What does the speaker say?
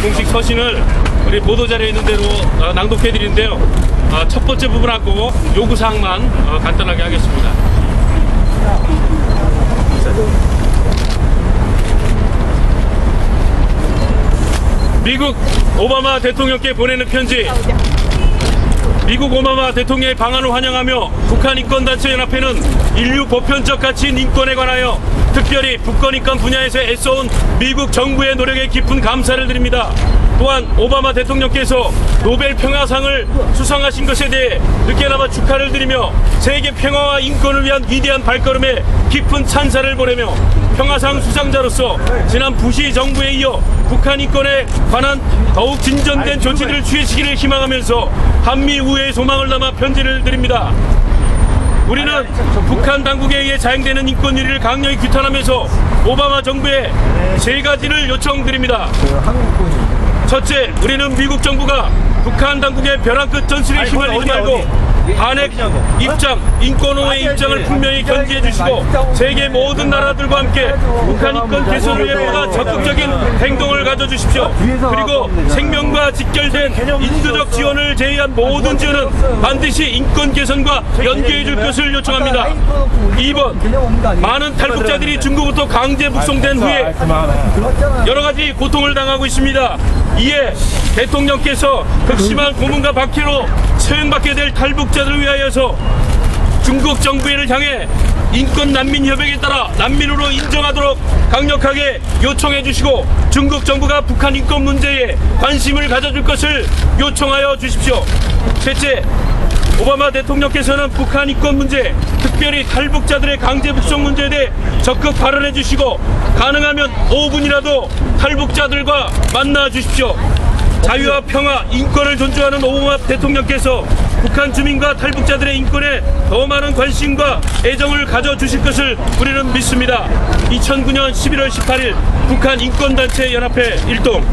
공식 서신을 우리 보도자료에 있는 대로 어, 낭독해 드리는데요. 어, 첫 번째 부분하고 요구사항만 어, 간단하게 하겠습니다. 미국 오바마 대통령께 보내는 편지 미국 오바마 대통령의 방한을 환영하며 북한 인권단체 연합회는 인류 보편적 가치인 인권에 관하여 특별히 북권 인권 분야에서 애써온 미국 정부의 노력에 깊은 감사를 드립니다. 또한 오바마 대통령께서 노벨 평화상을 수상하신 것에 대해 늦게나마 축하를 드리며 세계 평화와 인권을 위한 위대한 발걸음에 깊은 찬사를 보내며 평화상 수상자로서 지난 부시 정부에 이어 북한 인권에 관한 더욱 진전된 조치들을 취하시기를 희망하면서 한미 우애의 소망을 담아 편지를 드립니다. 우리는 북한 당국에 의해 자행되는 인권 유리를 강력히 규탄하면서 오바마 정부에 세 가지를 요청드립니다. 첫째, 우리는 미국 정부가 북한 당국의 벼랑 끝 전술에 휘말리지 말고 반핵 입장, 인권호의 입장을 분명히 견지해 주시고 세계 모든 나라들과 함께 북한 인권 개선을 위해 보다 적극적인 행동을 가져주십시오. 그리고 생명과 직결된 인도적 지원을 제외한 모든 지원은 반드시 인권 개선과 연계해 줄 것을 요청합니다. 2번, 많은 탈북자들이 중국부터 강제 북송된 후에 여러 가지 고통을 당하고 있습니다. 이에 대통령께서 극심한 고문과 박해로 처형받게 될 탈북자들을 위하여서 중국 정부를 향해 인권 난민 협약에 따라 난민으로 인정하도록 강력하게 요청해 주시고 중국 정부가 북한 인권 문제에 관심을 가져줄 것을 요청하여 주십시오. 셋째, 오바마 대통령께서는 북한 인권 문제, 특별히 탈북자들의 강제 북송 문제에 대해 적극 발언해 주시고 가능하면 5분이라도 탈북자들과 만나 주십시오. 자유와 평화, 인권을 존중하는 오바마 대통령께서 북한 주민과 탈북자들의 인권에 더 많은 관심과 애정을 가져주실 것을 우리는 믿습니다. 2009년 11월 18일 북한 인권단체 연합회 일동